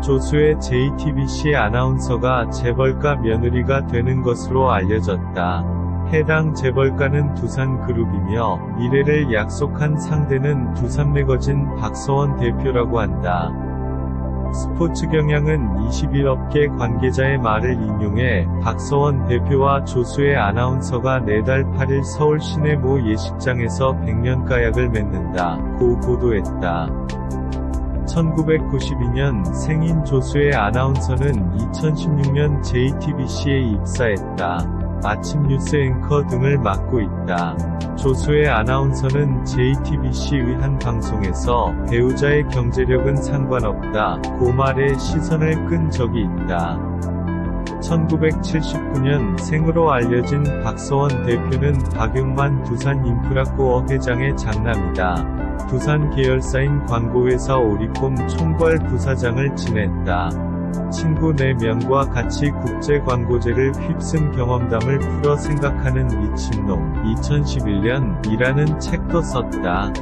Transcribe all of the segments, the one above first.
조수의 JTBC 아나운서가 재벌가 며느리가 되는 것으로 알려졌다. 해당 재벌가는 두산그룹이며 미래를 약속한 상대는 두산매거진 박서원 대표라고 한다. 스포츠 경향은 21업계 관계자의 말을 인용해 박서원 대표와 조수의 아나운서가 내달 8일 서울 시내 모 예식장에서 백년가약을 맺는다. 고 보도했다. 1992년 생인 조수의 아나운서는 2016년 JTBC에 입사했다. 아침 뉴스 앵커 등을 맡고 있다. 조수의 아나운서는 JTBC의 한 방송에서 배우자의 경제력은 상관없다. 고 말에 시선을 끈 적이 있다. 1979년 생으로 알려진 박서원 대표는 박용만 두산 인프라코어 회장의 장남이다. 두산 계열사인 광고회사 오리콤 총괄 부사장을 지냈다. 친구 4명과 같이 국제광고제를 휩쓴 경험담을 풀어 생각하는 미친놈 2011년 이라는 책도 썼다.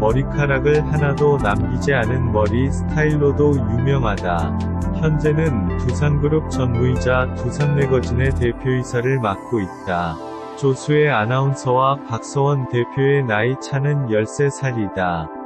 머리카락을 하나도 남기지 않은 머리 스타일로도 유명하다. 현재는 두산그룹 전무이자 두산매거진의 대표이사를 맡고 있다. 조수의 아나운서와 박서원 대표의 나이 차는 13살이다.